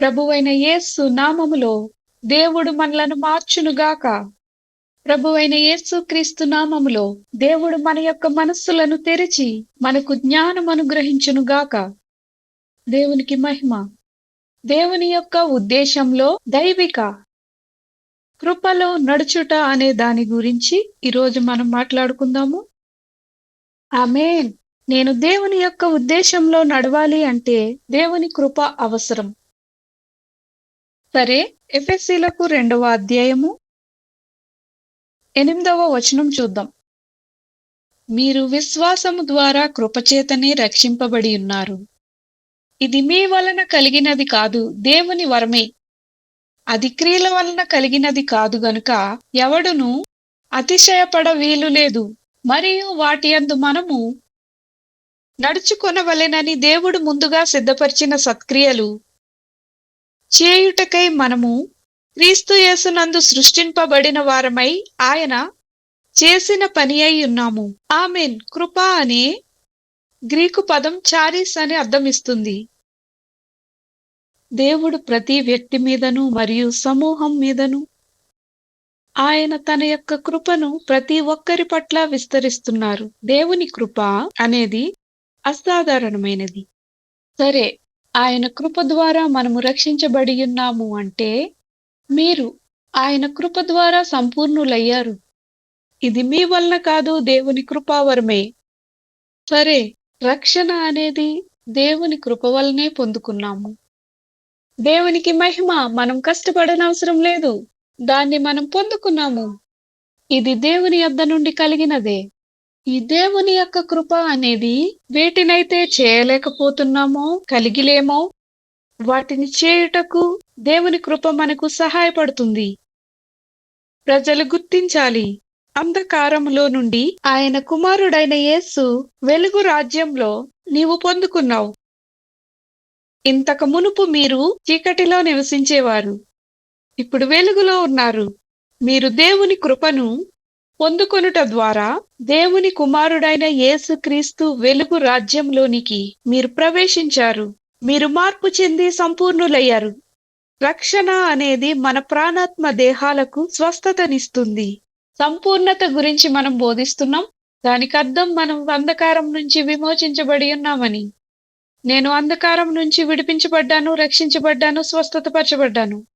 ప్రభువైన యేసు నామములో దేవుడు మనలను మార్చునుగాక. ప్రభువైన యేసు క్రీస్తు నామములో దేవుడు మన యొక్క మనస్సులను తెరిచి మనకు జ్ఞానం అనుగ్రహించునుగాక. దేవునికి మహిమ. దేవుని యొక్క ఉద్దేశంలో దైవిక కృపలో నడుచుట అనే దాని గురించి ఈరోజు మనం మాట్లాడుకుందాము. ఆమెన్. నేను దేవుని యొక్క ఉద్దేశంలో నడవాలి అంటే దేవుని కృప అవసరం. సరే ఎఫ్ఎస్సీలకు రెండవ అధ్యాయము. ఎనిమిదవ వచనం చూద్దాం. మీరు విశ్వాసము ద్వారా కృపచేతనే రక్షింపబడి ఉన్నారు. ఇది మీ వలన కలిగినది కాదు దేవుని వరమే. అది క్రియల వలన కలిగినది కాదు గనుక ఎవడును అతిశయపడ వీలు లేదు. మరియు వాటి అందు మనము నడుచుకొనవలెనని దేవుడు ముందుగా సిద్ధపరిచిన సత్క్రియలు చేయుటకై మనము క్రీస్తుయేసునందు సృష్టింపబడిన వారమై ఆయన చేసిన పని అయి ఉన్నాము. ఆమెన్. కృప అనే గ్రీకు పదం చారీస్ అని అర్థమిస్తుంది. దేవుడు ప్రతి వ్యక్తి మీదను మరియు సమూహం మీదను ఆయన తన యొక్క కృపను ప్రతి ఒక్కరి పట్ల విస్తరిస్తున్నారు. దేవుని కృప అనేది అసాధారణమైనది. సరే ఆయన కృప ద్వారా మనము రక్షించబడి ఉన్నాము అంటే మీరు ఆయన కృప ద్వారా సంపూర్ణులయ్యారు. ఇది మీ వలన కాదు దేవుని కృపావరమే. సరే రక్షణ అనేది దేవుని కృప వలనే పొందుకున్నాము. దేవునికి మహిమ మనం కష్టపడనవసరం లేదు. దాన్ని మనం పొందుకున్నాము. ఇది దేవుని యొద్ద నుండి కలిగినదే. ఈ దేవుని యొక్క కృప అనేది వేటినైతే చేయలేకపోతున్నామో కలిగిలేమో వాటిని చేయుటకు దేవుని కృప మనకు సహాయపడుతుంది. ప్రజలు గుర్తించాలి. అంధకారములో నుండి ఆయన కుమారుడైన యేసు వెలుగు రాజ్యంలో నీవు పొందుకున్నావు. ఇంతకు మునుపు మీరు చీకటిలో నివసించేవారు. ఇప్పుడు వెలుగులో ఉన్నారు. మీరు దేవుని కృపను పొందుకొనుట ద్వారా దేవుని కుమారుడైన యేసుక్రీస్తు వెలుగు రాజ్యంలోనికి మీరు ప్రవేశించారు. మీరు మార్పు చెంది సంపూర్ణులయ్యారు. రక్షణ అనేది మన ప్రాణాత్మ దేహాలకు స్వస్థతనిస్తుంది. సంపూర్ణత గురించి మనం బోధిస్తున్నాం. దానికి అర్థం మనం అంధకారం నుంచి విమోచించబడి ఉన్నామని. నేను అంధకారం నుంచి విడిపించబడ్డాను రక్షించబడ్డాను స్వస్థతపరచబడ్డాను.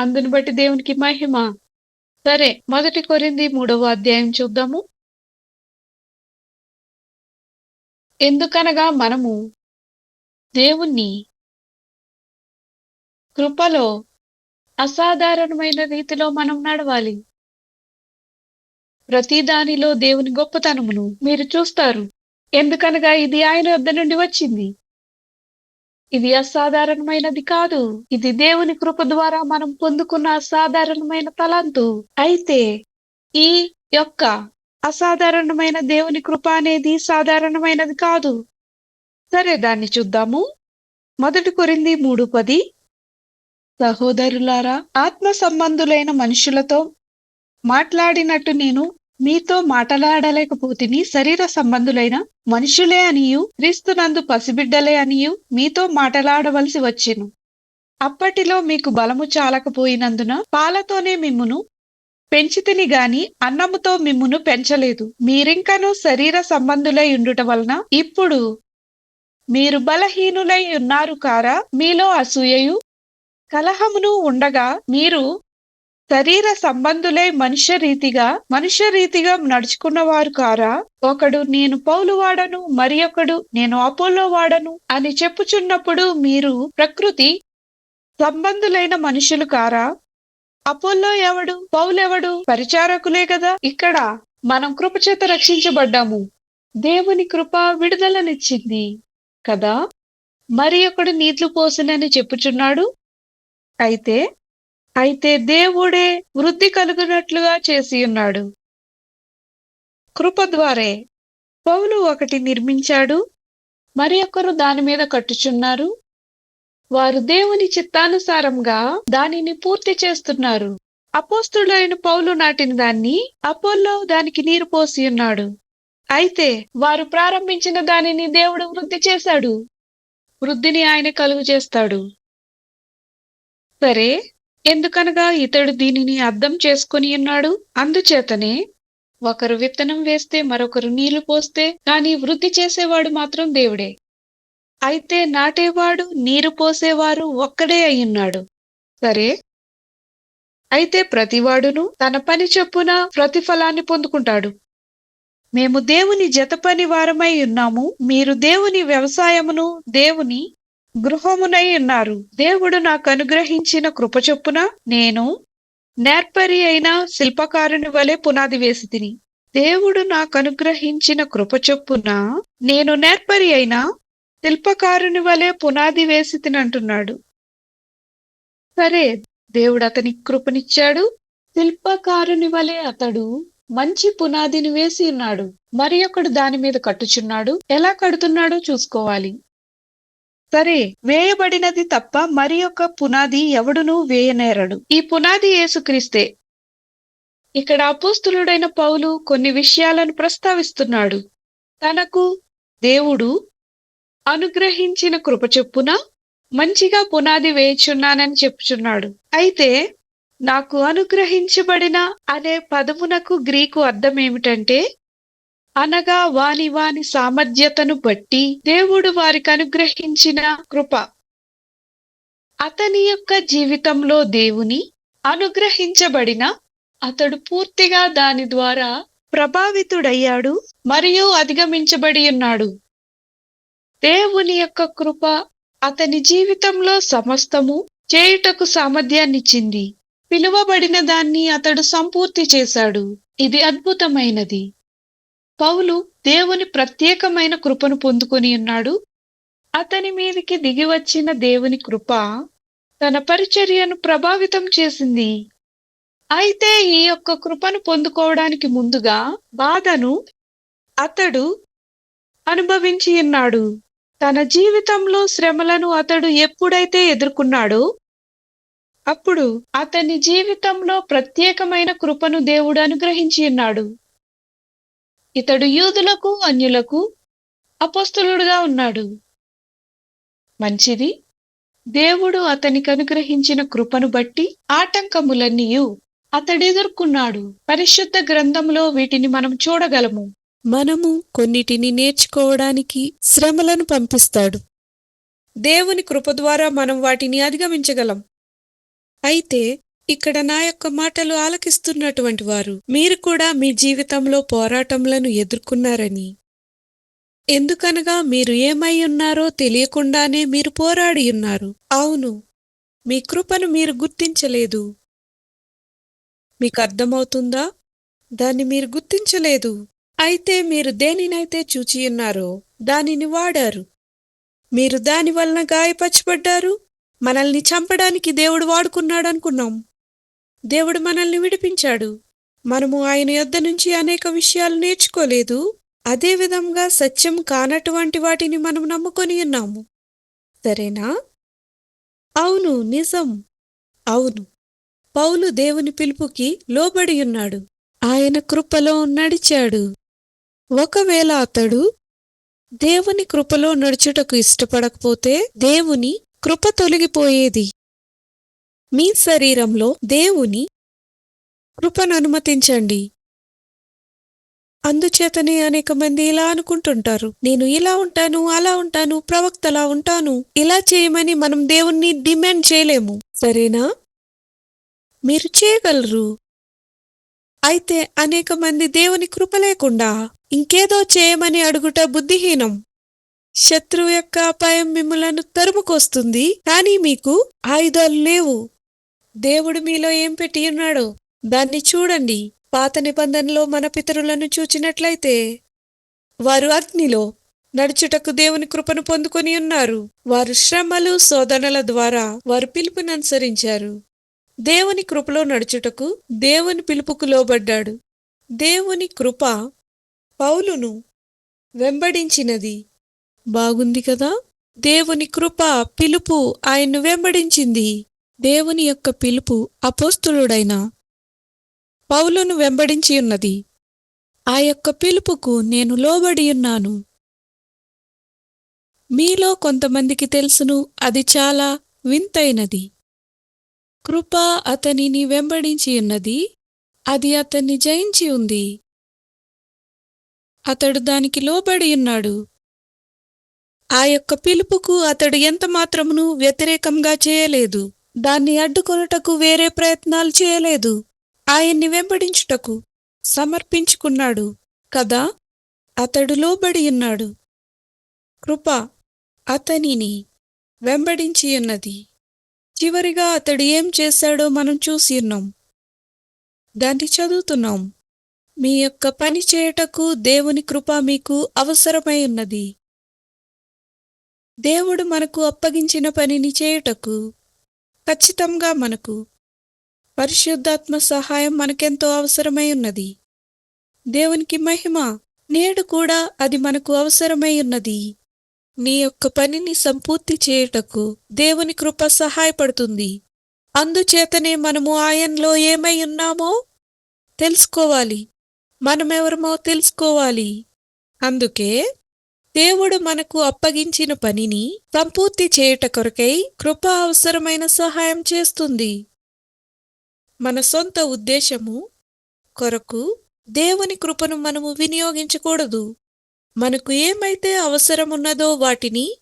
అందును బట్టి దేవునికి మహిమ. సరే మొదటి కొరింది మూడవ అధ్యాయం చూద్దాము. ఎందుకనగా మనము దేవుణ్ణి కృపలో అసాధారణమైన రీతిలో మనం నడవాలి. ప్రతి దానిలో దేవుని గొప్పతనమును మీరు చూస్తారు. ఎందుకనగా ఇది ఆయన వద్ద నుండి వచ్చింది. ఇది అసాధారణమైనది కాదు. ఇది దేవుని కృప ద్వారా మనం పొందుకున్న అసాధారణమైన తలంతు. అయితే ఈ యొక్క అసాధారణమైన దేవుని కృప అనేది సాధారణమైనది కాదు. సరే దాన్ని చూద్దాము. మొదటి కొరింది మూడు పది. సహోదరులారా ఆత్మ సంబంధులైన మనుషులతో మాట్లాడినట్టు నేను మీతో మాట్లాడలేకపోతిని శరీర సంబంధులైన మనుషులే అనియు క్రీస్తునందు పసిబిడ్డలే అనియు మీతో మాట్లాడవలసి వచ్చెను. అప్పటిలో మీకు బలము చాలకపోయినందున పాలతోనే మిమ్మును పెంచితిని గాని అన్నముతో మిమ్మును పెంచలేదు. మీరింకను శరీర సంబంధులై ఉండుట వలన ఇప్పుడు మీరు బలహీనులై ఉన్నారు కారా మీలో అసూయయు కలహమును ఉండగా మీరు శరీర సంబంధులై మనుష్య రీతిగా మనుష్య రీతిగా నడుచుకున్నవారు కారా? ఒకడు నేను పౌలు వాడను మరి ఒకడు నేను అపోలో వాడను అని చెప్పుచున్నప్పుడు మీరు ప్రకృతి సంబంధులైన మనుషులు కారా? అపోల్లో ఎవడు? పౌలెవడు? పరిచారకులే కదా? ఇక్కడ మనం కృపచేత రక్షించబడ్డాము. దేవుని కృప విడుదలనిచ్చింది కదా? మరి ఒకడు నీళ్ళు పోసినని చెప్పుచున్నాడు? అయితే అయితే దేవుడే వృద్ధి కలుగునట్లుగా చేసి ఉన్నాడు. కృప ద్వారే పౌలు ఒకటి నిర్మించాడు మరి ఒకరు దాని మీద కట్టుచున్నారు? వారు దేవుని చిత్తానుసారంగా దానిని పూర్తి చేస్తున్నారు. అపోస్తుడైన పౌలు నాటిన దాన్ని అపోల్లో దానికి నీరు పోసి ఉన్నాడు. అయితే వారు ప్రారంభించిన దానిని దేవుడు వృద్ధి చేశాడు. వృద్ధిని ఆయన కలుగు చేస్తాడు. సరే ఎందుకనగా ఇతడు దీనిని అర్థం చేసుకొని ఉన్నాడు? అందుచేతనే ఒకరు విత్తనం వేస్తే మరొకరు నీళ్ళు పోస్తే కానీ వృద్ధి చేసేవాడు మాత్రం దేవుడే. అయితే నాటేవాడు నీరు పోసేవారు ఒక్కడే అయ్యున్నాడు సరే? అయితే ప్రతివాడును తన పని చొప్పున ప్రతిఫలాన్ని పొందుకుంటాడు. మేము దేవుని జతపని వారమై ఉన్నాము మీరు దేవుని వ్యవసాయమును దేవుని గృహమునై ఉన్నారు. దేవుడు నాకు అనుగ్రహించిన కృప చొప్పున నేను నేర్పరి అయిన శిల్పకారుని వలె పునాది వేసి తిని దేవుడు నాకు అనుగ్రహించిన కృప చొప్పున నేను నేర్పరి అయిన శిల్పకారుని వలె పునాది వేసి తినంటున్నాడు సరే దేవుడు అతనికి కృపనిచ్చాడు. శిల్పకారుని వలె అతడు మంచి పునాదిని వేసి ఉన్నాడు. మరి ఒకడు దాని మీద కట్టుచున్నాడు. ఎలా కడుతున్నాడో చూసుకోవాలి. సరే వేయబడినది తప్ప మరి ఒక పునాది ఎవడునూ వేయనేరడు. ఈ పునాది యేసుక్రీస్తే. ఇక్కడ అపోస్తులుడైన పౌలు కొన్ని విషయాలను ప్రస్తావిస్తున్నాడు. తనకు దేవుడు అనుగ్రహించిన కృప చొప్పున మంచిగా పునాది వేయుచున్నానని చెప్పుచున్నాడు. అయితే నాకు అనుగ్రహించబడిన అనే పదమునకు గ్రీకు అర్థం ఏమిటంటే అనగా వాని వాని సామర్థ్యతను బట్టి దేవుడు వారికి అనుగ్రహించిన కృప. అతని యొక్క జీవితంలో దేవుని అనుగ్రహించబడిన అతడు పూర్తిగా దాని ద్వారా ప్రభావితుడయ్యాడు మరియు అధిగమించబడి ఉన్నాడు. దేవుని యొక్క కృప అతని జీవితంలో సమస్తము చేయుటకు సామర్థ్యాన్నిచ్చింది. పిలువబడిన దాన్ని అతడు సంపూర్తి చేశాడు. ఇది అద్భుతమైనది. పౌలు దేవుని ప్రత్యేకమైన కృపను పొందుకొని ఉన్నాడు. అతని మీదికి దిగివచ్చిన దేవుని కృప తన పరిచర్యను ప్రభావితం చేసింది. అయితే ఈ యొక్క కృపను పొందుకోవడానికి ముందుగా బాధను అతడు అనుభవించి ఉన్నాడు. తన జీవితంలో శ్రమలను అతడు ఎప్పుడైతే ఎదుర్కొన్నాడో అప్పుడు అతని జీవితంలో ప్రత్యేకమైన కృపను దేవుడు అనుగ్రహించి ఉన్నాడు. ఇతడు యూదులకు అన్యులకు అపస్తులుడుగా ఉన్నాడు. మంచిది దేవుడు అతనికి అనుగ్రహించిన కృపను బట్టి ఆటంకములన్నీయు అతడెదుర్కొన్నాడు. పరిశుద్ధ గ్రంథంలో వీటిని మనం చూడగలము. మనము కొన్నిటిని నేర్చుకోవడానికి శ్రమలను పంపిస్తాడు. దేవుని కృప ద్వారా మనం వాటిని అధిగమించగలం. అయితే ఇక్కడ నా యొక్క మాటలు ఆలకిస్తున్నటువంటి వారు. మీరు కూడా మీ జీవితంలో పోరాటములను ఎదుర్కొన్నారని. ఎందుకనగా మీరు ఏమై ఉన్నారో తెలియకుండానే మీరు పోరాడి ఉన్నారు. అవును. మీ కృపను మీరు గుర్తించలేదు. మీకు అర్థమవుతుందా? దాన్ని మీరు గుర్తించలేదు. అయితే మీరు దేనినైతే చూచి ఉన్నారో దానిని వాడారు. మీరు దాని వలన గాయపరచబడ్డారు. మనల్ని చంపడానికి దేవుడు వాడుకున్నాడు అనుకున్నాం దేవుడు మనల్ని విడిపించాడు. మనము ఆయన యొద్ద నుంచి అనేక విషయాలు నేర్చుకోలేదు. అదేవిధంగా సత్యం కానటువంటి వాటిని మనం నమ్ముకొని ఉన్నాము. సరేనా? అవును నిజం. అవును. పౌలు దేవుని పిలుపుకి లోబడి ఉన్నాడు. ఆయన కృపలో నడిచాడు. ఒకవేళ అతడు దేవుని కృపలో నడుచుటకు ఇష్టపడకపోతే దేవుని కృప తొలగిపోయేది. మీ శరీరంలో దేవుని కృపను అనుమతించండి. అందుచేతనే అనేక మంది ఇలా అనుకుంటుంటారు. నేను ఇలా ఉంటాను అలా ఉంటాను ప్రవక్తలా ఉంటాను ఇలా చేయమని మనం దేవుణ్ణి డిమాండ్ చేయలేము. సరేనా? మీరు చేయగలరు. అయితే అనేక మంది దేవుని కృప లేకుండా ఇంకేదో చేయమని అడుగుట బుద్ధిహీనం. శత్రువు యొక్క అపాయం మిమ్మలను తరుముకొస్తుంది కానీ మీకు ఆయుధాలు లేవు. దేవుడు మీలో ఏం పెట్టి ఉన్నాడో దాన్ని చూడండి. పాత నిబంధనలో మన పితరులను చూచినట్లయితే వారు అగ్నిలో నడుచుటకు దేవుని కృపను పొందుకొని ఉన్నారు. వారు శ్రమలు శోధనల ద్వారా వారు పిలుపుననుసరించారు దేవుని కృపలో నడుచుటకు దేవుని పిలుపుకు లోబడ్డాడు. దేవుని కృప పౌలును వెంబడించినది. బాగుంది కదా? దేవుని కృప పిలుపు ఆయన్ను వెంబడించింది. దేవుని యొక్క పిలుపు అపోస్తులుడైన పౌలును వెంబడించి ఉన్నది. ఆ యొక్క పిలుపుకు నేను లోబడి ఉన్నాను. మీలో కొంతమందికి తెలుసును అది చాలా వింతైనది. కృప అతనిని వెంబడించి ఉన్నది అది అతన్ని జయించి ఉంది. అతడు దానికి లోబడి ఉన్నాడు. ఆ యొక్క పిలుపుకు అతడు ఎంతమాత్రమును వ్యతిరేకంగా చేయలేదు. దాన్ని అడ్డుకొనుటకు వేరే ప్రయత్నాలు చేయలేదు. ఆయన్ని వెంబడించుటకు సమర్పించుకున్నాడు కదా? అతడు లోబడి ఉన్నాడు. కృప అతనిని వెంబడించి ఉన్నది. చివరిగా అతడు ఏం చేశాడో మనం చూసి ఉన్నాం. దాన్ని చదువుతున్నాం. మీ యొక్క పని చేయుటకు దేవుని కృప మీకు అవసరమై ఉన్నది. దేవుడు మనకు అప్పగించిన పనిని చేయుటకు ఖచ్చితంగా మనకు పరిశుద్ధాత్మ సహాయం మనకెంతో అవసరమై ఉన్నది. దేవునికి మహిమ నేడు కూడా అది మనకు అవసరమై ఉన్నది. నీ యొక్క పనిని సంపూర్తి చేయుటకు దేవుని కృప సహాయపడుతుంది. అందుచేతనే మనము ఆయనలో ఏమై ఉన్నామో తెలుసుకోవాలి. మనమెవరమో తెలుసుకోవాలి. అందుకే దేవుడు మనకు అప్పగించిన పనిని సంపూర్తి చేయుట కొరకై కృప అవసరమైన సహాయం చేస్తుంది. మన సొంత ఉద్దేశము కొరకు దేవుని కృపను మనము వినియోగించకూడదు. మనకు ఏమైతే అవసరమున్నదో వాటిని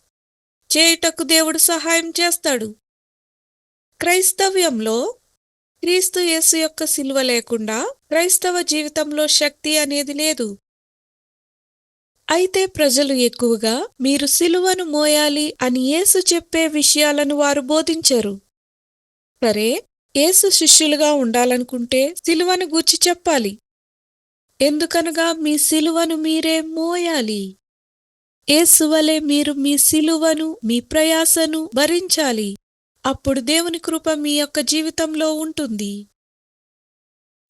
చేయుటకు దేవుడు సహాయం చేస్తాడు. క్రైస్తవ్యంలో క్రీస్తు యేసు యొక్క సిలువ లేకుండా క్రైస్తవ జీవితంలో శక్తి అనేది లేదు. అయితే ప్రజలు ఎక్కువగా మీరు సిలువను మోయాలి అని యేసు చెప్పే విషయాలను వారు బోధించరు. సరే యేసు శిష్యులుగా ఉండాలనుకుంటే సిలువను గూర్చి చెప్పాలి. ఎందుకనగా మీ సిలువను మీరే మోయాలి. ఏసువలే మీరు మీ సిలువను మీ ప్రయాసను భరించాలి. అప్పుడు దేవుని కృప మీ యొక్క జీవితంలో ఉంటుంది.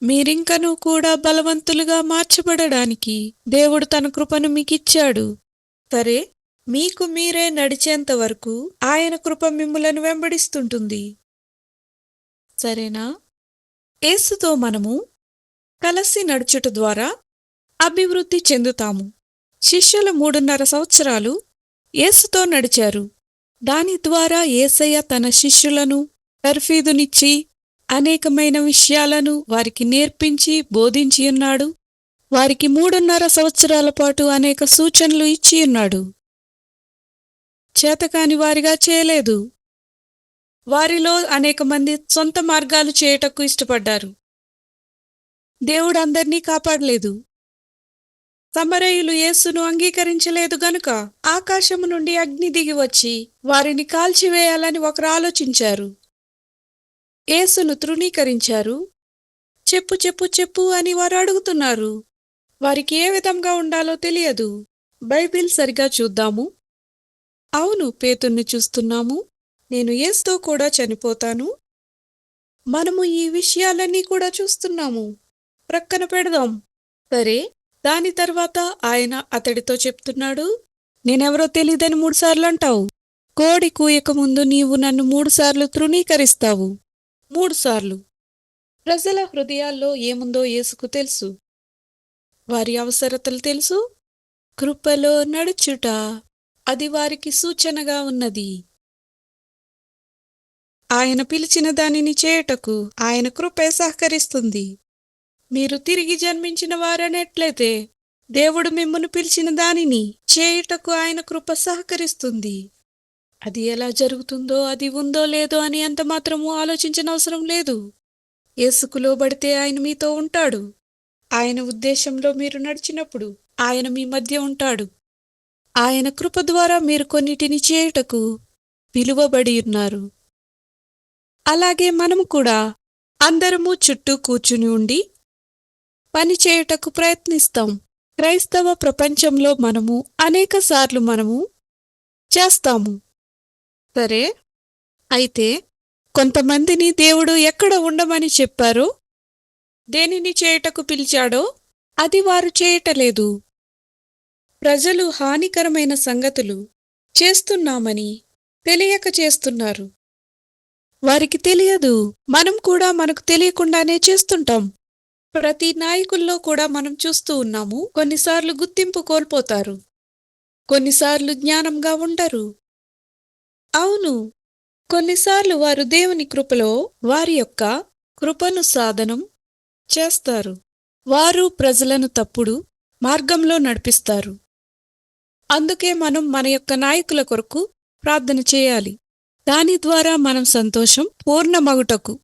మీరింకనూ కూడా బలవంతులుగా మార్చబడడానికి దేవుడు తన కృపను మీకిచ్చాడు. సరే మీకు మీరే నడిచేంత వరకు ఆయన కృప మిమ్ములను వెంబడిస్తుంటుంది. సరేనా? ఏసుతో మనము కలిసి నడుచుట ద్వారా అభివృద్ధి చెందుతాము. శిష్యుల మూడున్నర సంవత్సరాలు ఏసుతో నడిచారు. దాని ద్వారా ఏసయ్య తన శిష్యులను తర్ఫీదునిచ్చి అనేకమైన విషయాలను వారికి నేర్పించి బోధించి ఉన్నాడు. వారికి మూడున్నర సంవత్సరాల పాటు అనేక సూచనలు ఇచ్చి ఉన్నాడు. చేతకాని వారిగా చేయలేదు. వారిలో అనేక మంది సొంత మార్గాలు చేయుటకు ఇష్టపడ్డారు. దేవుడు అందర్నీ కాపాడలేదు. సమరయులు యేసును అంగీకరించలేదు గనుక ఆకాశము నుండి అగ్ని దిగి వచ్చి వారిని కాల్చివేయాలని ఒకరు ఆలోచించారు. యేసును తృణీకరించారు. చెప్పు చెప్పు చెప్పు అని వారు అడుగుతున్నారు. వారికి ఏ విధంగా ఉండాలో తెలియదు. బైబిల్ సరిగా చూద్దాము. అవును పేతుణ్ణి చూస్తున్నాము. నేను యేసుతో కూడా చనిపోతాను. మనము ఈ విషయాలన్నీ కూడా చూస్తున్నాము. ప్రక్కన పెడదాం. సరే దాని తర్వాత ఆయన అతడితో చెప్తున్నాడు. నేనెవరో తెలియదని మూడుసార్లు అంటావు. కోడి కూయక ముందు నీవు నన్ను మూడుసార్లు తృణీకరిస్తావు. మూడుసార్లు ప్రజల హృదయాల్లో ఏముందో యేసుకు తెలుసు. వారి అవసరతలు తెలుసు. కృపలో నడుచుట అది వారికి సూచనగా ఉన్నది. ఆయన పిలిచిన దానిని చేయుటకు ఆయన కృపే సహకరిస్తుంది. మీరు తిరిగి జన్మించిన వారనట్లయితే దేవుడు మిమ్మల్ని పిలిచిన దానిని చేయుటకు ఆయన కృప సహకరిస్తుంది. అది ఎలా జరుగుతుందో అది ఉందో లేదో అని అంత మాత్రము ఆలోచించనవసరం లేదు. యేసుకు లోబడితే ఆయన మీతో ఉంటాడు. ఆయన ఉద్దేశంలో మీరు నడిచినప్పుడు ఆయన మీ మధ్య ఉంటాడు. ఆయన కృప ద్వారా మీరు కొన్నిటిని చేయుటకు పిలువబడి ఉన్నారు. అలాగే మనము కూడా అందరము చుట్టూ కూర్చుని ఉండి పని చేయుటకు ప్రయత్నిస్తాం. క్రైస్తవ ప్రపంచంలో మనము అనేకసార్లు మనము చేస్తాము. సరే. అయితే కొంతమందిని దేవుడు ఎక్కడ ఉండమని చెప్పారు? దేనిని చేయుటకు పిలిచాడో అది వారు చేయటలేదు. ప్రజలు హానికరమైన సంగతులు చేస్తున్నామని తెలియక చేస్తున్నారు. వారికి తెలియదు. మనం కూడా మనకు తెలియకుండానే చేస్తుంటాం. ప్రతి నాయకుల్లో కూడా మనం చూస్తూ ఉన్నాము. కొన్నిసార్లు గుర్తింపు కోల్పోతారు. కొన్నిసార్లు జ్ఞానంగా ఉండరు. అవును. కొన్నిసార్లు వారు దేవుని కృపలో వారి యొక్క కృపను సాధనం చేస్తారు. వారు ప్రజలను తప్పుడు మార్గంలో నడిపిస్తారు. అందుకే మనం మన యొక్క నాయకుల కొరకు ప్రార్థన చేయాలి. దాని ద్వారా మనం సంతోషం పూర్ణమగుటకు.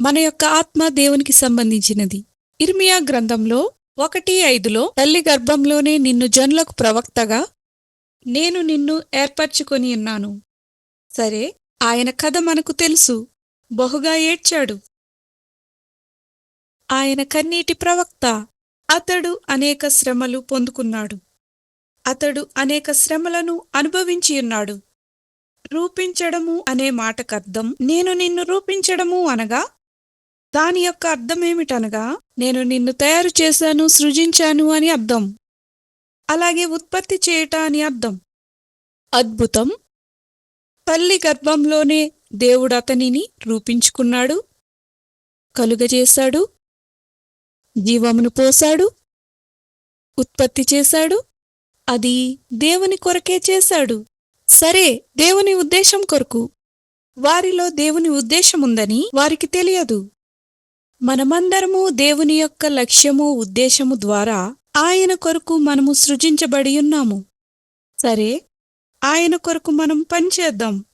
మన యొక్క ఆత్మ దేవునికి సంబంధించినది. ఇర్మియా గ్రంథంలో ఒకటి ఐదులో తల్లి గర్భంలోనే నిన్ను జనులకు ప్రవక్తగా నేను నిన్ను ఏర్పరచుకొని ఉన్నాను. సరే ఆయన కథ మనకు తెలుసు. బహుగా ఏడ్చాడు. ఆయన కన్నీటి ప్రవక్త. అతడు అనేక శ్రమలు పొందుకున్నాడు. అతడు అనేక శ్రమలను అనుభవించి ఉన్నాడు. రూపించడము అనే మాటకర్థం నేను నిన్ను రూపించడము అనగా? దాని యొక్క అర్థమేమిటనగా నేను నిన్ను తయారు చేశాను సృజించాను అని అర్థం. అలాగే ఉత్పత్తి చేయుట అని అర్థం. అద్భుతం. తల్లి గర్భంలోనే దేవుడు అతనిని రూపించుకున్నాడు. కలుగజేశాడు. జీవమును పోశాడు. ఉత్పత్తి చేశాడు. అది దేవుని కొరకే చేశాడు. సరే దేవుని ఉద్దేశం కొరకు. వారిలో దేవుని ఉద్దేశముందని వారికి తెలియదు. మనమందరము దేవుని యొక్క లక్ష్యము ఉద్దేశము ద్వారా ఆయన కొరకు మనము సృజించబడి ఉన్నాము. సరే ఆయన కొరకు మనం పనిచేద్దాం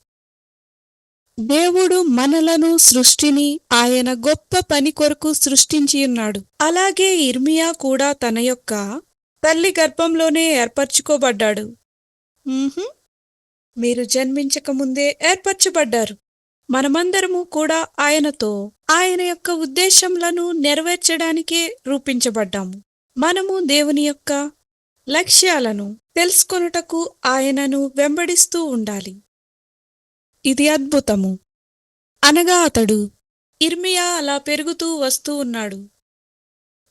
దేవుడు మనలను సృష్టిని ఆయన గొప్ప పని కొరకు సృష్టించి ఉన్నాడు. అలాగే ఇర్మియా కూడా తన యొక్క తల్లి గర్భంలోనే ఏర్పరచుకోబడ్డాడు. మీరు జన్మించకముందే ఏర్పరచబడ్డారు. మనమందరము కూడా ఆయనతో ఆయన యొక్క ఉద్దేశంలను నెరవేర్చడానికే రూపించబడ్డాము. మనము దేవుని యొక్క లక్ష్యాలను తెలుసుకొనుటకు ఆయనను వెంబడిస్తూ ఉండాలి. ఇది అద్భుతము. అనగా అతడు ఇర్మియా అలా పెరుగుతూ వస్తూ ఉన్నాడు.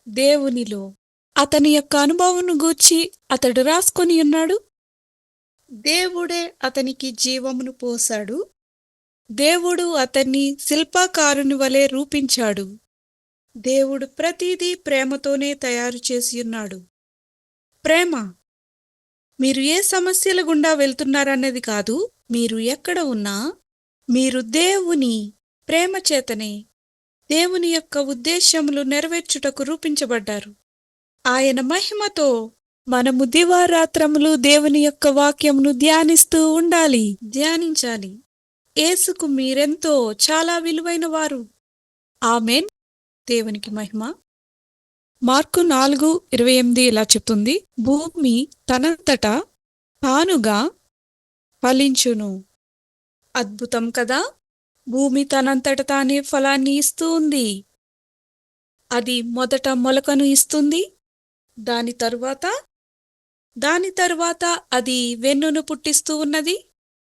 దేవునిలో అతని యొక్క అనుభవమును గూర్చి అతడు రాసుకొని ఉన్నాడు. దేవుడే అతనికి జీవమును పోశాడు. దేవుడు అతన్ని శిల్పాకారుని వలె రూపించాడు. దేవుడు ప్రతిదీ ప్రేమతోనే తయారు చేసి ఉన్నాడు. ప్రేమ మీరు ఏ సమస్యల గుండా వెళ్తున్నారన్నది కాదు మీరు ఎక్కడ ఉన్నా మీరు దేవుని ప్రేమ చేతనే దేవుని యొక్క ఉద్దేశ్యములు నెరవేర్చుటకు రూపించబడ్డారు. ఆయన మహిమతో మనము దివారాత్రములు దేవుని యొక్క వాక్యమును ధ్యానిస్తూ ఉండాలి ధ్యానించాలి. ఏసుకు మీరెంతో చాలా విలువైన వారు ఆమెన్. దేవునికి మహిమ. మార్కు నాలుగు ఇరవై ఎనిమిది ఇలా చెప్తుంది. భూమి తనంతట తానుగా ఫలించును. అద్భుతం కదా? భూమి తనంతట తానే ఫలాన్ని ఇస్తూ ఉంది అది మొదట మొలకను ఇస్తుంది. దాని తరువాత? దాని తరువాత అది వెన్నును పుట్టిస్తూ ఉన్నది.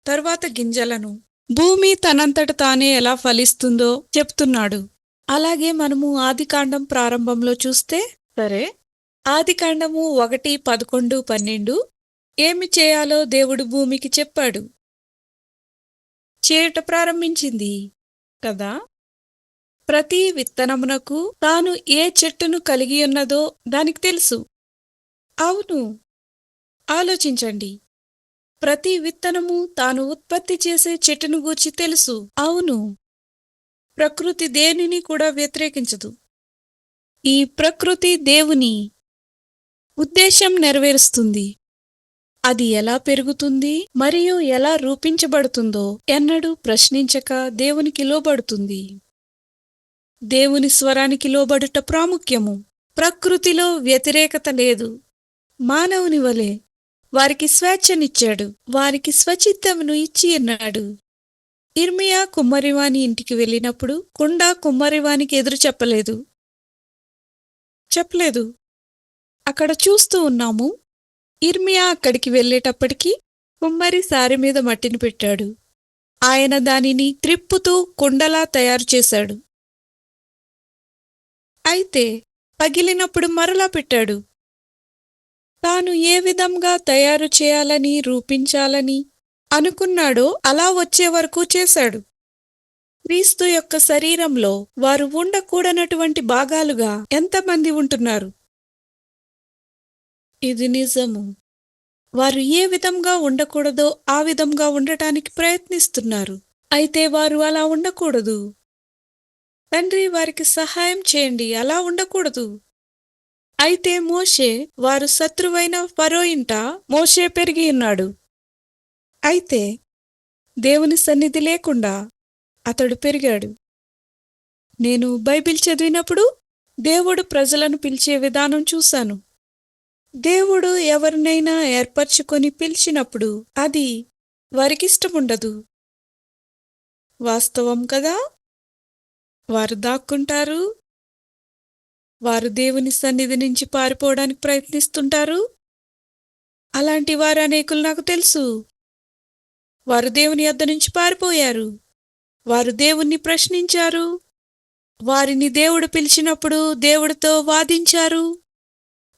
తరువాత గింజలను. భూమి తనంతట తానే ఎలా ఫలిస్తుందో చెప్తున్నాడు. అలాగే మనము ఆదికాండం ప్రారంభంలో చూస్తే సరే. ఆదికాండము ఒకటి పదకొండు పన్నెండు ఏమి చేయాలో దేవుడు భూమికి చెప్పాడు. చేయట ప్రారంభించింది. కదా. ప్రతి విత్తనమునకు తాను ఏ చెట్టును కలిగి ఉన్నదో దానికి తెలుసు. అవును. ఆలోచించండి. ప్రతి విత్తనము తాను ఉత్పత్తి చేసే చెట్టును గూర్చి తెలుసు. అవును. ప్రకృతి దేనిని కూడా వ్యతిరేకించదు. ఈ ప్రకృతి దేవుని ఉద్దేశం నెరవేరుస్తుంది. అది ఎలా పెరుగుతుంది మరియు ఎలా రూపించబడుతుందో ఎన్నడూ ప్రశ్నించక దేవునికి లోబడుతుంది. దేవుని స్వరానికి లోబడుట ప్రాముఖ్యము. ప్రకృతిలో వ్యతిరేకత లేదు. మానవుని వలె వారికి స్వేచ్ఛనిచ్చాడు. వారికి స్వచిత్తమును ఇచ్చి అన్నాడు ఇర్మియా కుమ్మరివాని ఇంటికి వెళ్ళినప్పుడు కుండ కుమ్మరివానికి ఎదురు చెప్పలేదు. చెప్పలేదు. అక్కడ చూస్తూ ఉన్నాము. ఇర్మియా అక్కడికి వెళ్ళేటప్పటికి కుమ్మరి సారి మీద మట్టిని పెట్టాడు. ఆయన దానిని త్రిప్పుతూ కుండలా తయారు చేశాడు. అయితే పగిలినప్పుడు మరలా పెట్టాడు. తాను ఏ విధంగా తయారు చేయాలని రూపించాలని అనుకున్నాడో అలా వచ్చే వరకు చేశాడు. క్రీస్తు యొక్క శరీరంలో వారు ఉండకూడనటువంటి భాగాలుగా ఎంతమంది ఉంటున్నారు? ఇది నిజము. వారు ఏ విధంగా ఉండకూడదో ఆ విధంగా ఉండటానికి ప్రయత్నిస్తున్నారు. అయితే వారు అలా ఉండకూడదు. తండ్రి వారికి సహాయం చేయండి అలా ఉండకూడదు. అయితే మోషే వారు శత్రువైన ఫరో ఇంట మోషే పెరిగి ఉన్నాడు. అయితే దేవుని సన్నిధి లేకుండా అతడు పెరిగాడు. నేను బైబిల్ చదివినప్పుడు దేవుడు ప్రజలను పిలిచే విధానం చూశాను. దేవుడు ఎవరినైనా ఏర్పరచుకొని పిలిచినప్పుడు అది వారికిష్టముండదు. వాస్తవం కదా? వారు దాక్కుంటారు. వారు దేవుని సన్నిధి నుంచి పారిపోవడానికి ప్రయత్నిస్తుంటారు. అలాంటి వారు అనేకులు నాకు తెలుసు. వారు దేవుని యొద్ద నుంచి పారిపోయారు. వారు దేవుణ్ణి ప్రశ్నించారు. వారిని దేవుడు పిలిచినప్పుడు దేవుడితో వాదించారు.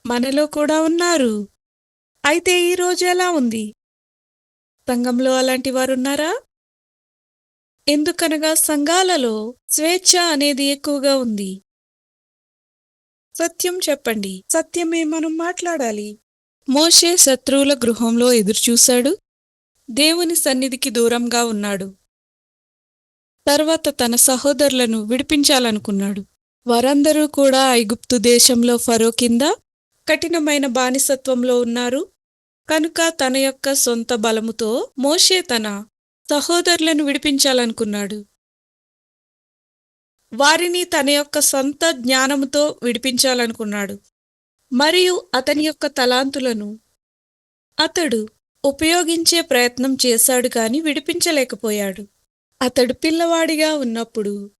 మనలో కూడా ఉన్నారు. అయితే ఈరోజు ఎలా ఉంది? సంఘంలో అలాంటి వారున్నారా? ఎందుకనగా సంఘాలలో స్వేచ్ఛ అనేది ఎక్కువగా ఉంది. సత్యం చెప్పండి. సత్యమే మనం మాట్లాడాలి. మోషే శత్రువుల గృహంలో ఎదురుచూశాడు. దేవుని సన్నిధికి దూరంగా ఉన్నాడు. తర్వాత తన సహోదరులను విడిపించాలనుకున్నాడు. వారందరూ కూడా ఐగుప్తు దేశంలో ఫరో కింద కఠినమైన బానిసత్వంలో ఉన్నారు. కనుక తన యొక్క సొంత బలముతో మోషే తన సహోదరులను విడిపించాలనుకున్నాడు. వారిని తన యొక్క సొంత జ్ఞానముతో విడిపించాలనుకున్నాడు. మరియు అతని యొక్క తలాంతులను అతడు ఉపయోగించే ప్రయత్నం చేశాడు కాని విడిపించలేకపోయాడు. అతడు పిల్లవాడిగా ఉన్నప్పుడు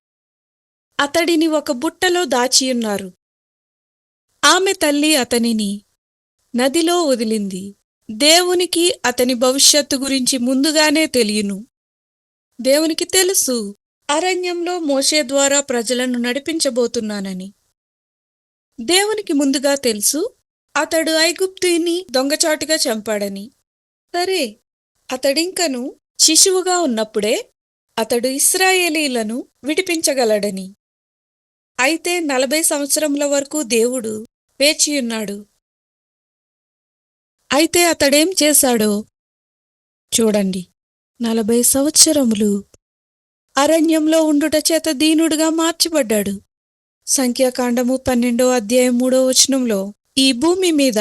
అతడిని ఒక బుట్టలో దాచియున్నారు. ఆమె తల్లి అతనిని నదిలో వదిలింది. దేవునికి అతని భవిష్యత్తు గురించి ముందుగానే తెలియను. దేవునికి తెలుసు అరణ్యంలో మోషే ద్వారా ప్రజలను నడిపించబోతున్నానని. దేవునికి ముందుగా తెలుసు అతడు ఐగుప్తుని దొంగచాటుగా చంపాడని. సరే అతడింకను శిశువుగా ఉన్నప్పుడే అతడు ఇస్రాయేలీలను విడిపించగలడని. అయితే నలభై సంవత్సరముల వరకు దేవుడు వేచియున్నాడు అయితే అతడేం చేశాడో చూడండి. నలభై సంవత్సరములు అరణ్యంలో ఉండుట చేత దీనుడుగా మార్చబడ్డాడు. సంఖ్యాకాండము పన్నెండో అధ్యాయం మూడో వచనంలో ఈ భూమి మీద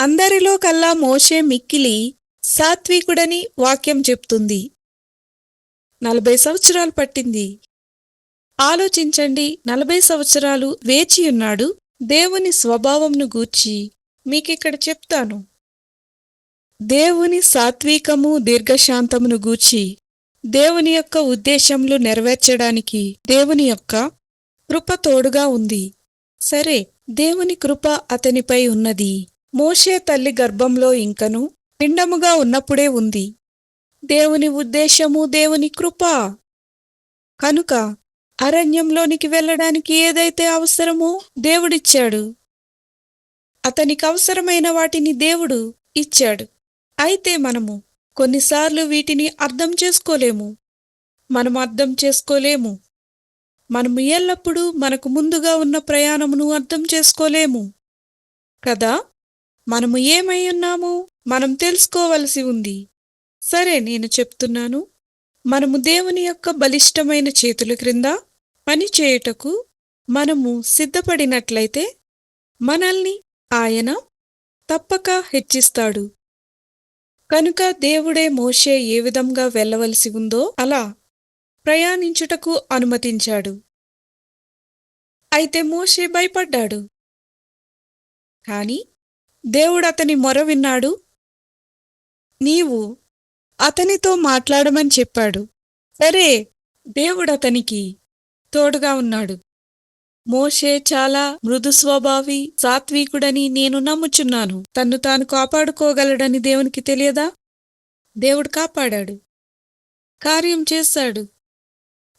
అందరిలో కల్లా మోషే మిక్కిలి సాత్వికుడని వాక్యం చెప్తుంది. నలభై సంవత్సరాలు పట్టింది. ఆలోచించండి నలభై సంవత్సరాలు వేచియున్నాడు దేవుని స్వభావంను గూర్చి మీకిక్కడ చెప్తాను. దేవుని సాత్వికము దీర్ఘశాంతమును గూర్చి దేవుని యొక్క ఉద్దేశములు నెరవేర్చడానికి దేవుని యొక్క కృప తోడుగా ఉంది. సరే దేవుని కృప అతనిపై ఉన్నది. మోషే తల్లి గర్భంలో ఇంకను పిండముగా ఉన్నప్పుడే ఉంది. దేవుని ఉద్దేశము దేవుని కృప. కనుక అరణ్యంలోనికి వెళ్ళడానికి ఏదైతే అవసరమో దేవుడిచ్చాడు. అతనికి అవసరమైన వాటిని దేవుడు ఇచ్చాడు. అయితే మనము కొన్నిసార్లు వీటిని అర్థం చేసుకోలేము. మనం అర్థం చేసుకోలేము. మనము ఎల్లప్పుడూ మనకు ముందుగా ఉన్న ప్రయాణమును అర్థం చేసుకోలేము. కదా? మనము ఏమై ఉన్నామో? మనం తెలుసుకోవలసి ఉంది. సరే నేను చెప్తున్నాను. మనము దేవుని యొక్క బలిష్టమైన చేతుల క్రింద పని చేయుటకు మనము సిద్ధపడినట్లయితే మనల్ని ఆయన తప్పక హెచ్చిస్తాడు. కనుక దేవుడే మోషే ఏ విధంగా వెళ్ళవలసి ఉందో అలా ప్రయాణించుటకు అనుమతించాడు. అయితే మోషే భయపడ్డాడు. కాని దేవుడు అతని మొర విన్నాడు నీవు అతనితో మాట్లాడమని చెప్పాడు. సరే దేవుడు అతనికి తోడుగా ఉన్నాడు. మోషే చాలా మృదు స్వభావి సాత్వికుడని నేను నమ్ముచున్నాను. తన్ను తాను కాపాడుకోగలడని దేవునికి తెలియదా? దేవుడు కాపాడాడు. కార్యం చేశాడు.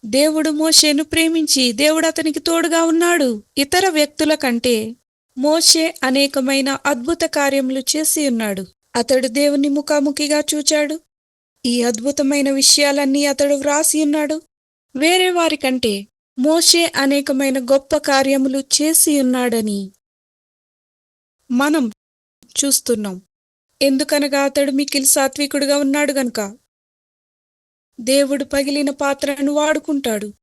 దేవుడు మోషేను ప్రేమించి దేవుడు అతనికి తోడుగా ఉన్నాడు. ఇతర వ్యక్తుల కంటే మోషే అనేకమైన అద్భుత కార్యములు చేసి ఉన్నాడు. అతడు దేవుని ముఖాముఖిగా చూచాడు. ఈ అద్భుతమైన విషయాలన్నీ అతడు వ్రాసి ఉన్నాడు. వేరే వారికంటే మోషే అనేకమైన గొప్ప కార్యములు చేసి ఉన్నాడని మనం చూస్తున్నాం. ఎందుకనగా అతడు మికిలి సాత్వికుడుగా ఉన్నాడు గనుక? దేవుడు పగిలిన పాత్రను వాడుకుంటాడు.